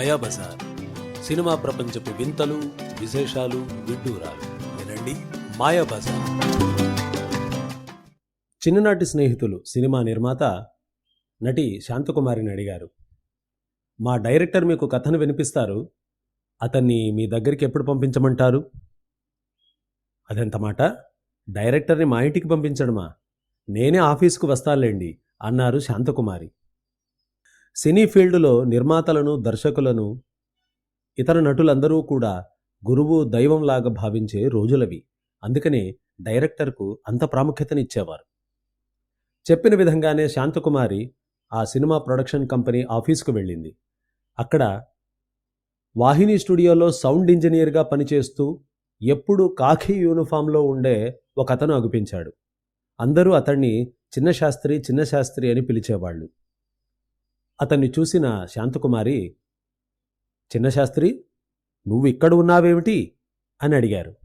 Mayabazar cinema ప్రపంచపు వింతలు విశేషాలు విడ్డూరాలు. వినండి మాయాబజార్ చిన్ననాటి స్నేహితులు సినిమా నిర్మాత నటి శాంతకుమారిని అడిగారు. మా డైరెక్టర్ మీకు కథను వినిపిస్తారు. అతన్ని మీ దగ్గరికి ఎప్పుడు పంపించమంటారు? అదెంత మాట? డైరెక్టర్ని మా ఇంటికి పంపించడమా? నేనే ఆఫీసుకు వస్తాలేండి అన్నారు శాంతకుమారి. సినీ ఫీల్డ్లో నిర్మాతలను దర్శకులను ఇతర నటులందరూ కూడా గురువు దైవంలాగా భావించే రోజులవి. అందుకనే డైరెక్టర్కు అంత ప్రాముఖ్యతనిచ్చేవారు. చెప్పిన విధంగానే శాంతకుమారి ఆ సినిమా ప్రొడక్షన్ కంపెనీ ఆఫీస్కు వెళ్ళింది. అక్కడ వాహిని స్టూడియోలో సౌండ్ ఇంజనీర్గా పనిచేస్తూ ఎప్పుడూ కాఖీ యూనిఫామ్లో ఉండే ఒక అతను అగుపించాడు. అందరూ అతన్ని చిన్న శాస్త్రి చిన్న శాస్త్రి అని పిలిచేవాళ్ళు. అతన్ని చూసిన శాంతకుమారి చిన్న శాస్త్రి నువ్వు ఇక్కడ ఉన్నావేమిటి? అని అడిగారు.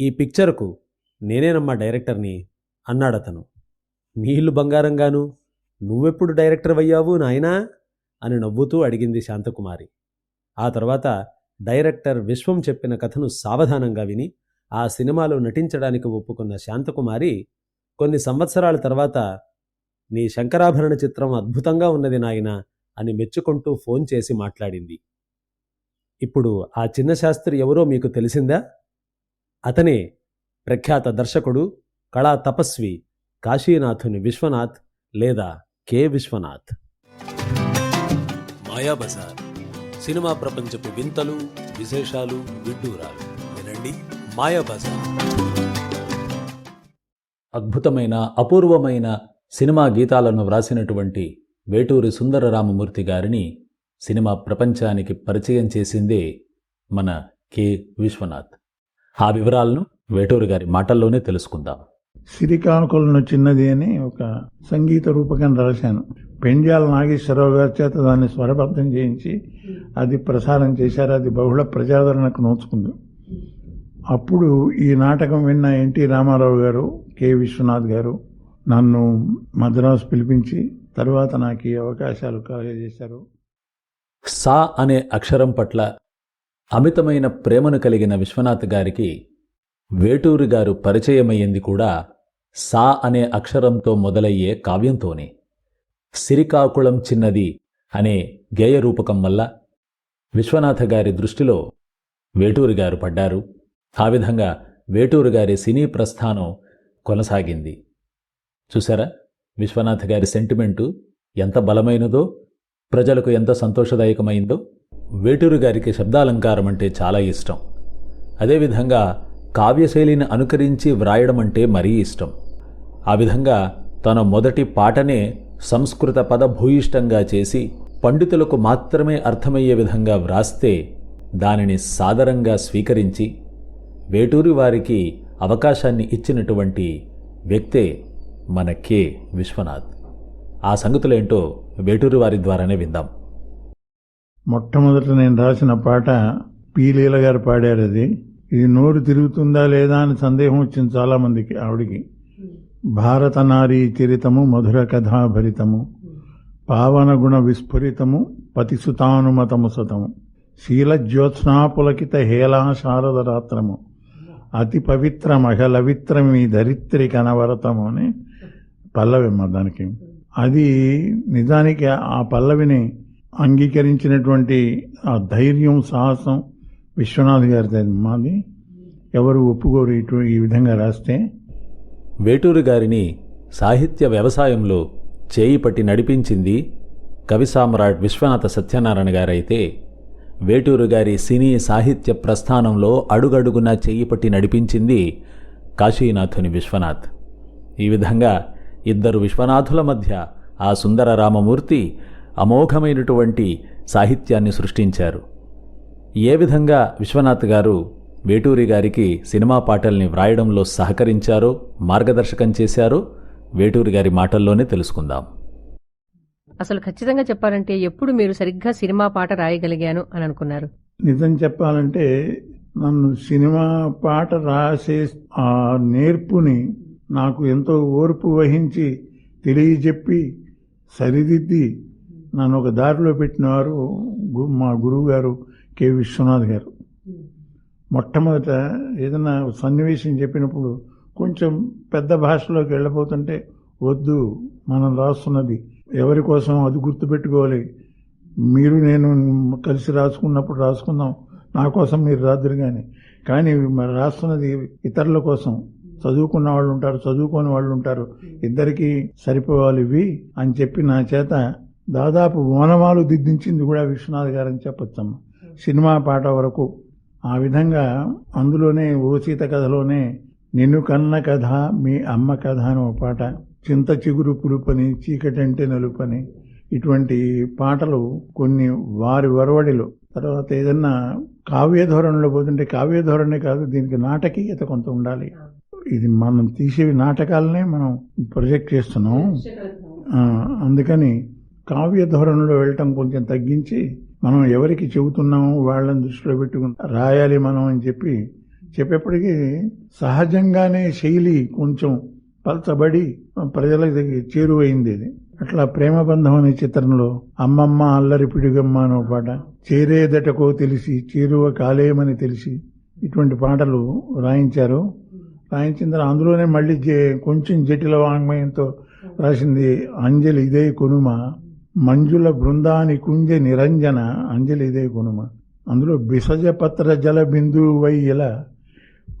ఈ పిక్చర్కు నేనేనమ్మా డైరెక్టర్ని అన్నాడతను. నీళ్ళు బంగారంగాను నువ్వెప్పుడు డైరెక్టర్ అయ్యావు నాయనా? అని నవ్వుతూ అడిగింది శాంతకుమారి. ఆ తర్వాత డైరెక్టర్ విశ్వం చెప్పిన కథను సావధానంగా విని ఆ సినిమాలో నటించడానికి ఒప్పుకున్న శాంతకుమారి కొన్ని సంవత్సరాల తర్వాత నీ శంకరాభరణ చిత్రం అద్భుతంగా ఉన్నది నాయనా అని మెచ్చుకుంటూ ఫోన్ చేసి మాట్లాడింది. ఇప్పుడు ఆ చిన్న శాస్త్రి ఎవరో మీకు తెలిసిందా? అతనే ప్రఖ్యాత దర్శకుడు కళా తపస్వి కాశీనాథుని విశ్వనాథ్ లేదా కె. విశ్వనాథ్. మాయాబజార్ సినిమా ప్రపంచపు వింతలు విశేషాలు విడ్డూరాలు. వినండి మాయాబజార్ అద్భుతమైన అపూర్వమైన సినిమా గీతాలను వ్రాసినటువంటి వేటూరి సుందరరామమూర్తి గారిని సినిమా ప్రపంచానికి పరిచయం చేసిందే మన కె. విశ్వనాథ్. ఆ వివరాలను వేటూరి గారి మాటల్లోనే తెలుసుకుందాం. సిరికానుకలను చిన్నది అని ఒక సంగీత రూపకం రాశాను. పెండ్యాల నాగేశ్వరరావు గారి చేత దాన్ని స్వరబద్ధం చేయించి అది ప్రసారం చేశారు. అది బహుళ ప్రజాదరణకు నోచుకుంది. అప్పుడు ఈ నాటకం విన్న ఎన్టీ రామారావు గారు కె. విశ్వనాథ్ గారు నన్ను మద్రాసు పిలిపించి తర్వాత నాకు ఈ అవకాశాలు కలగజేశారు. సా అనే అక్షరం పట్ల అమితమైన ప్రేమను కలిగిన విశ్వనాథ్ గారికి వేటూరి గారు పరిచయమయ్యింది కూడా సా అనే అక్షరంతో మొదలయ్యే కావ్యంతోనే. సిరికాకుళం చిన్నది అనే గేయ రూపకం వల్ల విశ్వనాథ గారి దృష్టిలో వేటూరి గారు పడ్డారు. ఆ విధంగా వేటూరు గారి సినీ ప్రస్థానం కొనసాగింది. చూసారా విశ్వనాథ్ గారి సెంటిమెంటు ఎంత బలమైనదో ప్రజలకు ఎంత సంతోషదాయకమైందో వేటూరు గారికి శబ్దాలంకారం అంటే చాలా ఇష్టం. అదేవిధంగా కావ్యశైలిని అనుకరించి వ్రాయడం అంటే మరీ ఇష్టం. ఆ విధంగా తన మొదటి పాటనే సంస్కృత పద భూయిష్టంగా చేసి పండితులకు మాత్రమే అర్థమయ్యే విధంగా వ్రాస్తే దానిని సాదరంగా స్వీకరించి వేటూరి వారికి అవకాశాన్ని ఇచ్చినటువంటి వ్యక్తే మన కె విశ్వనాథ్. ఆ సంగతులేంటో వేటూరి వారి ద్వారానే విందాం. మొట్టమొదట నేను రాసిన పాట పీలీల గారు పాడారు అది. ఇది నోరు తిరుగుతుందా లేదా అని సందేహం వచ్చింది చాలామందికి ఆవిడికి. భారత నారీ చరితము మధుర కథాభరితము. పావన గుణ విస్ఫురితము పతిసుతానుమతము సతము. శీల జ్యోత్స్నాపులకిత హేళా శారద రాత్రము. అతి పవిత్ర మహలవిత్రమి ధరిత్రి కనవరతము అని పల్లవిమ్మ దానికి. అది నిజానికి ఆ పల్లవిని అంగీకరించినటువంటి ఆ ధైర్యం సాహసం విశ్వనాథ్ గారిది మాది ఎవరు ఒప్పుకోరు ఇటు ఈ విధంగా రాస్తే. వేటూరి గారిని సాహిత్య వ్యవసాయంలో చేయి పట్టి నడిపించింది కవి సామ్రాట్ విశ్వనాథ సత్యనారాయణ గారైతే వేటూరు గారి సినీ సాహిత్య ప్రస్థానంలో అడుగడుగునా చెయ్యి పట్టి నడిపించింది కాశీనాథుని విశ్వనాథ్. ఈ విధంగా ఇద్దరు విశ్వనాథుల మధ్య ఆ సుందర రామమూర్తి అమోఘమైనటువంటి సాహిత్యాన్ని సృష్టించారు. ఏ విధంగా విశ్వనాథ్ గారు వేటూరి గారికి సినిమా పాటల్ని వ్రాయడంలో సహకరించారో మార్గదర్శకం చేశారో వేటూరి గారి మాటల్లోనే తెలుసుకుందాం. అసలు ఖచ్చితంగా చెప్పాలంటే ఎప్పుడు మీరు సరిగ్గా సినిమా పాట రాయగలిగాను అని అనుకున్నారు? నిజం చెప్పాలంటే నన్ను సినిమా పాట రాసే ఆ నేర్పుని నాకు ఎంతో ఓర్పు వహించి తెలియజెప్పి సరిదిద్ది నన్ను ఒక దారిలో పెట్టినవారు గు- మా గురువు గారు కె. విశ్వనాథ్ గారు. మొట్టమొదట ఏదైనా సన్నివేశం చెప్పినప్పుడు కొంచెం పెద్ద భాషలోకి వెళ్ళబోతుంటే వద్దు మనం రాస్తున్నది ఎవరి కోసం అది గుర్తుపెట్టుకోవాలి. మీరు నేను కలిసి రాసుకున్నప్పుడు రాసుకుందాం నా కోసం మీరు రాదురు కానీ కానీ రాస్తున్నది ఇతరుల కోసం చదువుకున్న వాళ్ళు ఉంటారు చదువుకోని వాళ్ళు ఉంటారు. ఇద్దరికి సరిపోవాలి ఇవి అని చెప్పి నా చేత దాదాపు ఓనమాలు దిద్దించింది కూడా విశ్వనాథ్ గారని చెప్పొచ్చమ్మ. సినిమా పాట వరకు ఆ విధంగా అందులోనే ఓ సీత కథలోనే నిన్ను కన్న కథ మీ అమ్మ కథ అని ఒక పాట చింత చిగురు పులుపని చీకటంటే నలుపని ఇటువంటి పాటలు కొన్ని వారి వరవడిలో. తర్వాత ఏదన్నా కావ్య ధోరణిలో పోతుంటే కావ్య ధోరణి కాదు దీనికి నాటకీయత కొంత ఉండాలి. ఇది మనం తీసేవి నాటకాలనే మనం ప్రొజెక్ట్ చేస్తున్నాం. అందుకని కావ్య ధోరణిలో వెళ్ళటం కొంచెం తగ్గించి మనం ఎవరికి చెబుతున్నామో వాళ్ళని దృష్టిలో పెట్టుకుని రాయాలి మనం అని చెప్పి చెప్పేప్పటికీ సహజంగానే శైలి కొంచెం పలచబడి ప్రజలకు చేరువైంది ఇది. అట్లా ప్రేమ బంధం అనే చిత్రంలో అమ్మమ్మ అల్లరి పిడుగమ్మ అనే పాట చేరేదటకో తెలిసి చేరువ కాలేమని తెలిసి ఇటువంటి పాటలు రాయించారు. రాయించిన అందులోనే మళ్ళీ జే- కొంచెం జటిల వాంగ్మయంతో రాసింది అంజలి ఇదే కొనుమ. మంజుల బృందాని కుంజ నిరంజన అంజలి ఇదే కొనుమ. అందులో బిసజపత్ర జల బిందువు వై ఇలా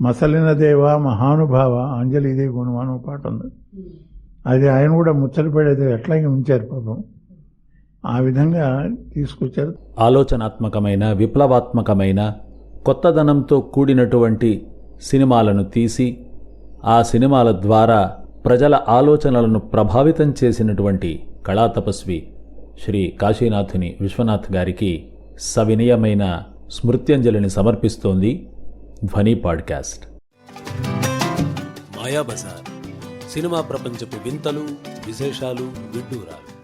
మసలిన దేవ మహానుభావ అంజలి ఇదే కొనుమ అని పాట ఉంది. అది ఆయన కూడా ముచ్చటపడేది ఎట్లాగే ఉంచారు పాపం. ఆ విధంగా తీసుకొచ్చారు. ఆలోచనాత్మకమైన విప్లవాత్మకమైన కొత్తదనంతో కూడినటువంటి సినిమాలను తీసి ఆ సినిమాల ద్వారా ప్రజల ఆలోచనలను ప్రభావితం చేసినటువంటి కళాతపస్వి శ్రీ కాశీనాథుని విశ్వనాథ్ గారికి సవినయమైన స్మృత్యంజలిని సమర్పిస్తోంది ధ్వని పాడ్కాస్ట్. మాయాబజార్. సినిమా ప్రపంచపు వింతలు విశేషాలు విడ్డూరాలు.